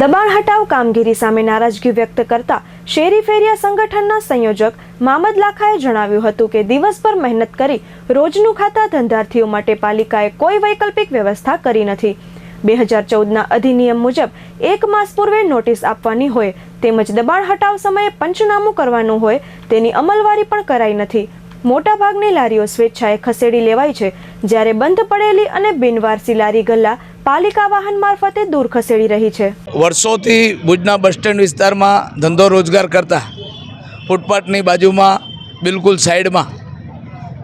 દબાણ હટાવ કામગીરી સામે નારાજગી વ્યક્ત કરતા શેરી ફેરિયા સંગઠનના સંયોજક મામદ લાખાએ જણાવ્યું હતું કે દિવસભર મહેનત કરી રોજનું ખાતા ધંધાર્થીઓ માટે પાલિકાએ કોઈ વૈકલ્પિક વ્યવસ્થા કરી નથી. બે હજાર ચૌદના અધિનિયમ મુજબ એક માસ પૂર્વે નોટિસ આપવાની હોય તેમજ દબાણ હટાવ સમયે પંચનામું કરવાનું હોય તેની અમલવારી પણ કરાઈ નથી. મોટાભાગની લારીઓ સ્વેચ્છાએ ખસેડી લેવાય છે. જ્યારે બંધ પડેલી અને બિનવારસી લારી ગલ્લા પાલિકા વાહન મારફતે દૂર ખસેડી રહી છે. વર્ષોથી ભુજના બસ સ્ટેન્ડ વિસ્તારમાં ધંધો રોજગાર કરતા, ફૂટપાથની બાજુમાં, બિલકુલ સાઈડમાં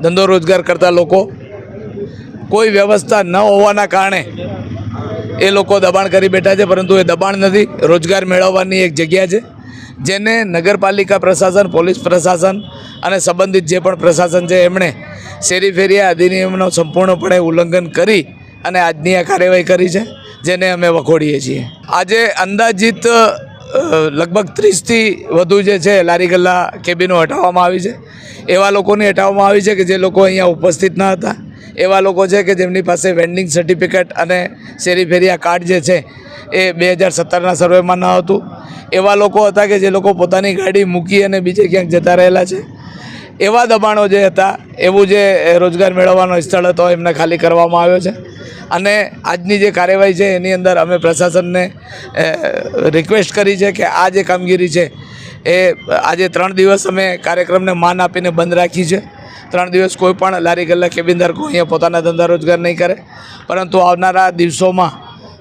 ધંધો રોજગાર કરતા લોકો, કોઈ વ્યવસ્થા ન હોવાના કારણે એ લોકો દબાણ કરી બેઠા છે, પરંતુ એ દબાણ નથી, રોજગાર મેળવવાની એક જગ્યા છે. જેને નગરપાલિકા પ્રશાસન, પોલીસ પ્રશાસન અને સંબંધિત જે પણ પ્રશાસન છે, એમણે શેરી ફેરિયા અધિનિયમનો સંપૂર્ણપણે ઉલ્લંઘન કરી અને આજની આ કાર્યવાહી કરી છે, જેને અમે વખોડીએ છીએ. આજે અંદાજિત લગભગ ત્રીસથી વધુ જે છે લારી ગલ્લા કેબિનો હટાવવામાં આવી છે. એવા લોકોને હટાવવામાં આવી છે કે જે લોકો અહીંયા ઉપસ્થિત ન હતા. એવા લોકો છે કે જેમની પાસે વેન્ડિંગ સર્ટિફિકેટ અને શેરી ફેરિયા કાર્ડ જે છે, એ બે હજાર સત્તરના સર્વેમાં ન હતું. એવા લોકો હતા કે જે લોકો પોતાની ગાડી મૂકી અને બીજે ક્યાંક જતા રહેલા છે. એવા દબાણો જે હતા, એવું જે રોજગાર મેળવવાનો સ્થળ હતો, એમને ખાલી કરવામાં આવ્યો છે. અને આજની જે કાર્યવાહી છે, એની અંદર અમે પ્રશાસનને રિક્વેસ્ટ કરી છે કે આ જે કામગીરી છે, એ આજે ત્રણ દિવસ અમે કાર્યક્રમને માન આપીને બંધ રાખી છે. ત્રણ દિવસ કોઈ પણ લારી ગલ્લા કેબિનધારકો અહીંયા પોતાના ધંધા રોજગાર નહીં કરે. પરંતુ આવનારા દિવસોમાં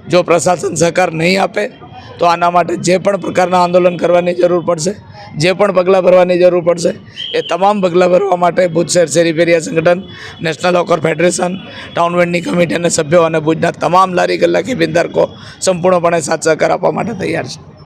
જો પ્રશાસન સહકાર નહીં આપે તો આના માટે જે પણ પ્રકારના આંદોલન કરવાની જરૂર પડશે, જે પણ પગલાં ભરવાની જરૂર પડશે, એ તમામ પગલાં ભરવા માટે ભુજ શહેર શેરી સંગઠન national hawker federation town vending committee અને સભ્યો અને ભુજના તમામ લારી ગલ્લા કેબિનધારકો સંપૂર્ણપણે સાથ સહકાર આપવા માટે તૈયાર છે.